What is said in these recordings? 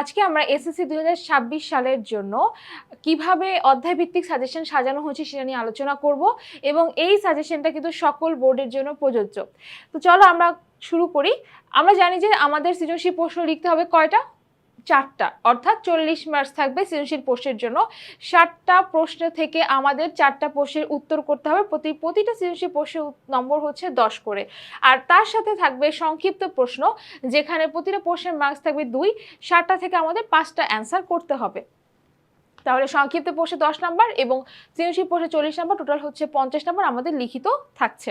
আজকে আমরা এসএসসি দুই সালের জন্য কীভাবে অধ্যায়ভিত্তিক সাজেশন সাজানো হয়েছে সেটা নিয়ে আলোচনা করব এবং এই সাজেশনটা কিন্তু সকল বোর্ডের জন্য প্রযোজ্য। তো চলো আমরা শুরু করি। আমরা জানি যে আমাদের সৃজনশীল প্রশ্ন লিখতে হবে কয়টা? চারটা, অর্থাৎ চল্লিশ মার্কস থাকবে সৃজনশীল প্রশ্নের জন্য। ষাটটা প্রশ্ন থেকে আমাদের চারটা প্রশ্নের উত্তর করতে হবে। প্রতি, প্রতিটা সৃজনশীল প্রশ্নের নম্বর হচ্ছে দশ করে। আর তার সাথে থাকবে সংক্ষিপ্ত প্রশ্ন, যেখানে প্রতিটা প্রশ্নের মার্কস থাকবে দুই। ষাটটা থেকে আমাদের পাঁচটা অ্যান্সার করতে হবে। তাহলে সংক্ষিপ্ত প্রশ্নে দশ নাম্বার এবং সৃজনশীল প্রশ্নে চল্লিশ নাম্বার টোটাল হচ্ছে পঞ্চাশ নাম্বার আমাদের লিখিত থাকছে।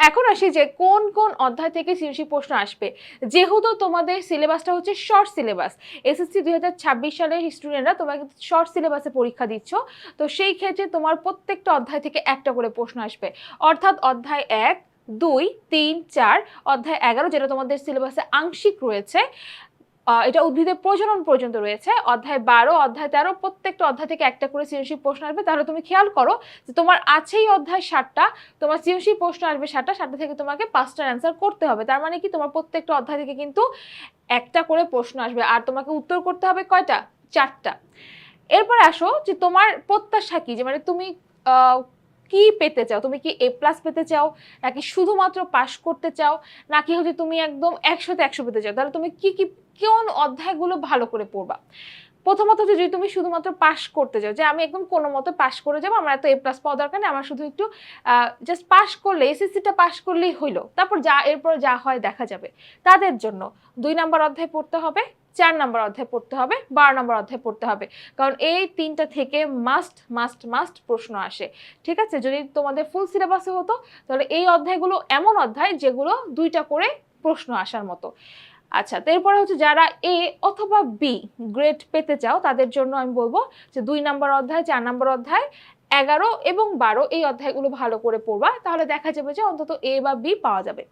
এখন আসি যে কোন কোন অধ্যায় থেকে সৃজনশীল প্রশ্ন আসবে। যেহেতু তোমাদের সিলেবাসটা হচ্ছে শর্ট সিলেবাস এসএসসি দুই হাজার ছাব্বিশ সালের স্টুডেন্টরা তোমরা কিন্তু শর্ট সিলেবাসে পরীক্ষা দিচ্ছ। তো সেই ক্ষেত্রে তোমার প্রত্যেকটা অধ্যায় থেকে একটা করে প্রশ্ন আসবে। অর্থাৎ অধ্যায় এক, দুই, তিন, চার, অধ্যায় এগারো যেটা তোমাদের সিলেবাসে আংশিক রয়েছে। এটা উদ্ভিদের প্রজনন পর্যন্ত রয়েছে। অধ্যায় বারো, অধ্যায় তেরো, প্রত্যেকটা অধ্যায় থেকে একটা করে সৃজনশীল প্রশ্ন আসবে। তাহলে তুমি খেয়াল করো যে তোমার আছেই অধ্যায় ষাটটা তোমার সৃজনশীল প্রশ্ন আসবে ষাটটা ষাটটা থেকে তোমাকে পাঁচটার অ্যান্সার করতে হবে। তার মানে কি? তোমার প্রত্যেকটা অধ্যায় থেকে কিন্তু একটা করে প্রশ্ন আসবে। আর তোমাকে উত্তর করতে হবে কয়টা? চারটা। এরপর আসো যে তোমার প্রত্যাশা কি? যে মানে তুমি কি পেতে চাও? তুমি কি এ প্লাস পেতে চাও? নাকি শুধুমাত্র পাশ করতে চাও? নাকি হচ্ছে তুমি একদম একশোতে একশো পেতে চাও? তাহলে তুমি কি কি, কোন অধ্যায়গুলো ভালো করে পড়বা? প্রথমত হচ্ছে যদি তুমি শুধুমাত্র পাশ করতে চাও, যে আমি একদম কোনো মতো পাশ করে যাব, আমার এত এ প্লাস পাওয়া দরকার নেই, আমার শুধু একটু জাস্ট পাশ করলে এসএসসিটা পাশ করলেই হইল। তারপর যা, এরপর যা হয় দেখা যাবে। তাদের জন্য দুই নাম্বার অধ্যায় পড়তে হবে। চার নম্বর অধ্যায় পড়তে হবে, বারো নম্বর অধ্যায় পড়তে হবে। কারণ এই তিনটা থেকে মাস্ট মাস্ট মাস্ট প্রশ্ন আসে। ঠিক আছে? যদি তোমাদের ফুল সিলেবাসে হতো, তাহলে এই অধ্যায়গুলো এমন অধ্যায় যেগুলো দুইটা করে প্রশ্ন আসার মতো। আচ্ছা এরপরে হচ্ছে যারা এ অথবা বি গ্রেড পেতে চাও, তাদের জন্য আমি বলব যে দুই নাম্বার অধ্যায়, চার নম্বর অধ্যায়, এগারো এবং বারো এই অধ্যায়গুলো ভালো করে পড়বা, তাহলে দেখা যাবে যে অন্তত এ বা বি পাওয়া যাবে।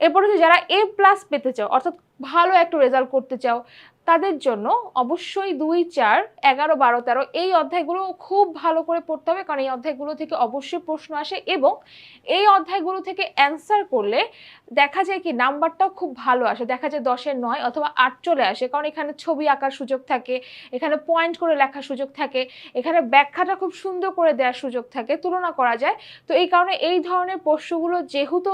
এরপর হচ্ছে যারা এ প্লাস পেতে চাও, অর্থাৎ ভালো একটা রেজাল্ট করতে চাও, তাদের জন্য অবশ্যই দুই, চার, এগারো, বারো, তেরো এই অধ্যায়গুলো খুব ভালো করে পড়তে হবে। কারণ এই অধ্যায়গুলো থেকে অবশ্যই প্রশ্ন আসে এবং এই অধ্যায়গুলো থেকে অ্যান্সার করলে দেখা যায় কি নাম্বারটাও খুব ভালো আসে। দেখা যায় দশের নয় অথবা আট চলে আসে। কারণ এখানে ছবি আঁকার সুযোগ থাকে, এখানে পয়েন্ট করে লেখার সুযোগ থাকে, এখানে ব্যাখ্যাটা খুব সুন্দর করে দেওয়ার সুযোগ থাকে, তুলনা করা যায়। তো এই কারণে এই ধরনের প্রশ্নগুলো যেহেতু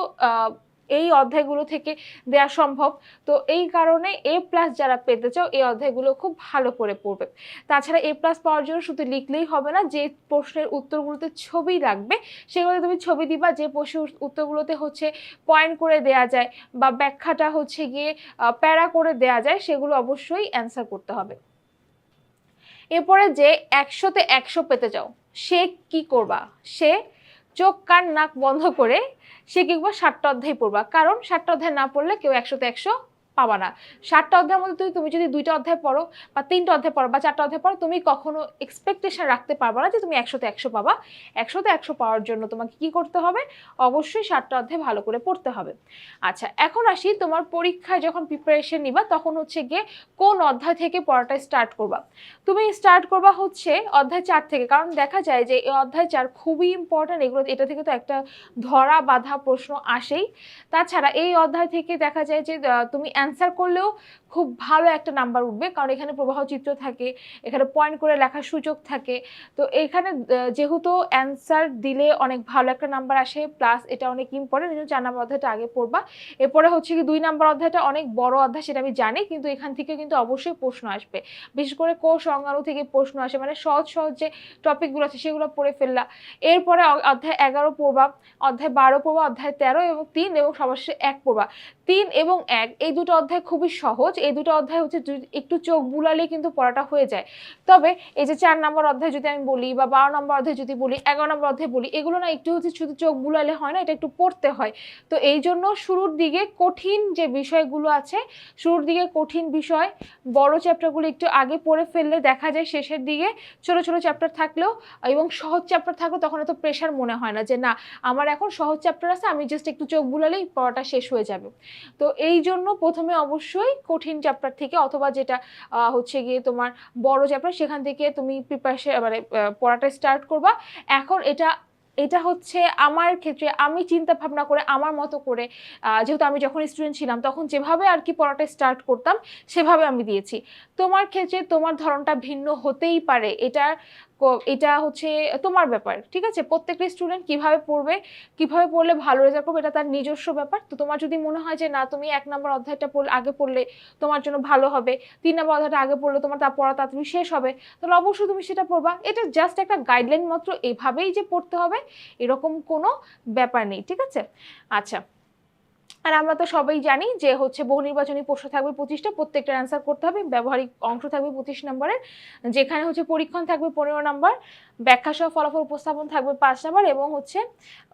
এই অধ্যায়গুলো থেকে দেওয়া সম্ভব। তো এই কারণে এ প্লাস যারা পেতে চাও, এই অধ্যায়গুলো খুব ভালো করে পড়বে। তাছাড়া এ প্লাস পাওয়ার জন্য শুধু লিখলেই হবে না, যে প্রশ্নের উত্তরগুলোতে ছবি লাগবে, সেগুলোতে তুমি ছবি দিবা, যে প্রশ্নের উত্তরগুলোতে হচ্ছে পয়েন্ট করে দেয়া যায় বা ব্যাখ্যাটা হচ্ছে গিয়ে প্যারা করে দেয়া যায়, সেগুলো অবশ্যই অ্যান্সার করতে হবে। এরপরে যে একশোতে একশো পেতে চাও, সে কি করবা? সে চোখ, কান, নাক বন্ধ করে সে কিংবা ষাটটা অধ্যায় পড়বা। কারণ ষাটটা অধ্যায় না পড়লে কেউ একশোতে একশো পাবা না। সাতটা অধ্যায়ের মধ্যে তুমি- যদি দুইটা অধ্যায় পড়ো বা তিনটা অধ্যায় পড়ো বা চারটা অধ্যায় পড়ো, তুমি কখনো এক্সপেকটেশন রাখতে পারবে না যে তুমি একশোতে একশো পাবা। একশোতে একশো পাওয়ার জন্য তোমাকে কি করতে হবে? অবশ্যই সাতটা অধ্যায় ভালো করে পড়তে হবে। আচ্ছা এখন আসি তোমার পরীক্ষায় যখন প্রিপারেশন নিবা, তখন হচ্ছে গিয়ে কোন অধ্যায় থেকে পড়াটা স্টার্ট করবা? তুমি স্টার্ট করবা হচ্ছে অধ্যায় চার থেকে। কারণ দেখা যায় যে এই অধ্যায় চার খুবই ইম্পর্ট্যান্ট এগুলো এটা থেকে তো একটা ধরা বাঁধা প্রশ্ন আসেই। তাছাড়া এই অধ্যায় থেকে দেখা যায় যে তুমি অ্যান্সার করলেও খুব ভালো একটা নাম্বার উঠবে। কারণ এখানে প্রবাহ চিত্র থাকে, এখানে পয়েন্ট করে লেখার সুযোগ থাকে। তো এখানে যেহেতু অ্যান্সার দিলে অনেক ভালো একটা নাম্বার আসে প্লাস এটা অনেক ইম্পর্টেন্ট এই চার নাম্বার অধ্যায়টা আগে পড়বা। এরপরে হচ্ছে কি, দুই নাম্বার অধ্যায়টা অনেক বড় অধ্যায়, সেটা আমি জানি, কিন্তু এখান থেকে কিন্তু অবশ্যই প্রশ্ন আসবে। বিশেষ করে কোষ অঙ্গাণু থেকে প্রশ্ন আসে মানে সহজ সহজ যে টপিকগুলো আছে, সেগুলো পড়ে ফেললা। এরপরে অধ্যায় এগারো পড়বা, অধ্যায় বারো পড়বা, অধ্যায় তেরো এবং তিন এবং সবার এক পড়বা। তিন এবং এক, এই দুটো অধ্যায় খুবই সহজ। এই দুটো অধ্যায় হচ্ছে একটু চোখ বুলালেই কিন্তু পড়াটা হয়ে যায়। তবে এই যে চার নম্বর অধ্যায় যদি আমি বলি বা বারো নম্বর অধ্যায় যদি বলি, এগারো নম্বর অধ্যায় বলি, এগুলো না একটু হচ্ছে শুধু চোখ বুলালে হয় না, এটা একটু পড়তে হয়। তো এই জন্য শুরুর দিকে কঠিন যে বিষয়গুলো আছে, শুরুর দিকে কঠিন বিষয়, বড় চ্যাপ্টারগুলো একটু আগে পড়ে ফেললে দেখা যায় শেষের দিকে ছোট ছোট চ্যাপ্টার থাকলেও এবং সহজ চ্যাপ্টার থাকলেও তখন এত প্রেশার মনে হয় না যে, না, আমার এখন সহজ চ্যাপ্টার আছে, আমি জাস্ট একটু চোখ বুলালেই পড়াটা শেষ হয়ে যাবে। তো এই জন্য প্রথমে অবশ্যই কঠিন চ্যাপ্টার থেকে অথবা যেটা হচ্ছে গিয়ে তোমার বড় চ্যাপ্টার সেখান থেকে তুমি প্রিপারেশন মানে পড়াটা স্টার্ট করবা। এখন এটা এটা হচ্ছে আমার ক্ষেত্রে আমি চিন্তা ভাবনা করে আমার মতো করে যেহেতু আমি যখন স্টুডেন্ট ছিলাম তখন যেভাবে আর কি পড়াটা স্টার্ট করতাম সেভাবে আমি দিয়েছি। তোমার ক্ষেত্রে তোমার ধরনটা ভিন্ন হতেই পারে। এটা এটা হচ্ছে তোমার ব্যাপার, ঠিক আছে? প্রত্যেকটা স্টুডেন্ট কীভাবে পড়বে, কীভাবে পড়লে ভালো রেজাল্ট করবে, এটা তার নিজস্ব ব্যাপার। তো তোমার যদি মনে হয় যে, না, তুমি এক নম্বর অধ্যায়টা পড়লে আগে পড়লে তোমার জন্য ভালো হবে, তিন নম্বর অধ্যায়টা আগে পড়লে তোমার তার পড়া তাড়াতাড়ি শেষ হবে, তাহলে অবশ্যই তুমি সেটা পড়বা। এটা জাস্ট একটা গাইডলাইন মাত্র, এভাবেই যে পড়তে হবে, এরকম কোনো ব্যাপার নেই, ঠিক আছে? আচ্ছা আর আমরা তো সবাই জানি যে হচ্ছে বহু নির্বাচনী প্রশ্ন থাকবে পঁচিশটা, প্রত্যেকটার অ্যান্সার করতে হবে, ব্যবহারিক অংশ থাকবে পঁচিশ নম্বরের যেখানে হচ্ছে পরীক্ষণ থাকবে পনেরো নম্বর ব্যাখ্যা সহ ফলাফল উপস্থাপন থাকবে পাঁচ নম্বর এবং হচ্ছে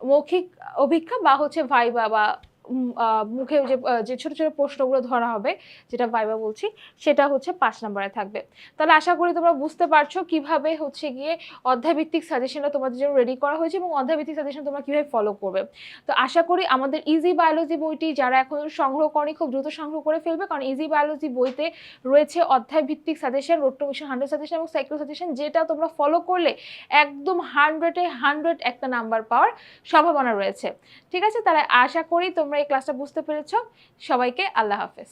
মৌখিক অভিজ্ঞা বা হচ্ছে ভাইবা বা মুখে যে যে ছোট ছোট প্রশ্নগুলো ধরা হবে, যেটা ভাইবা বলছি, সেটা হচ্ছে পাঁচ নম্বরে থাকবে। তাহলে আশা করি তোমরা বুঝতে পারছ কীভাবে হচ্ছে গিয়ে অধ্যায়ভিত্তিক সাজেশনটা তোমাদের জন্য রেডি করা হয়েছে এবং অধ্যায়ভিত্তিক সাজেশন তোমরা কীভাবে ফলো করবে। তো আশা করি আমাদের ইজি বায়োলজি বইটি যারা এখন সংগ্রহ করেনি, খুব দ্রুত সংগ্রহ করে ফেলবে, কারণ ইজি বায়োলজি বইতে রয়েছে অধ্যায়ভিত্তিক সাজেশন রোড হান্ড্রেড সাজেশন এবং সাইকেল সাজেশন যেটা তোমরা ফলো করলে একদম হান্ড্রেডে হান্ড্রেড একটা নাম্বার পাওয়ার সম্ভাবনা রয়েছে। ঠিক আছে? তাহলে আশা করি তোমরা এই ক্লাসটা বুঝতে পেরেছ। সবাইকে আল্লাহ হাফেজ।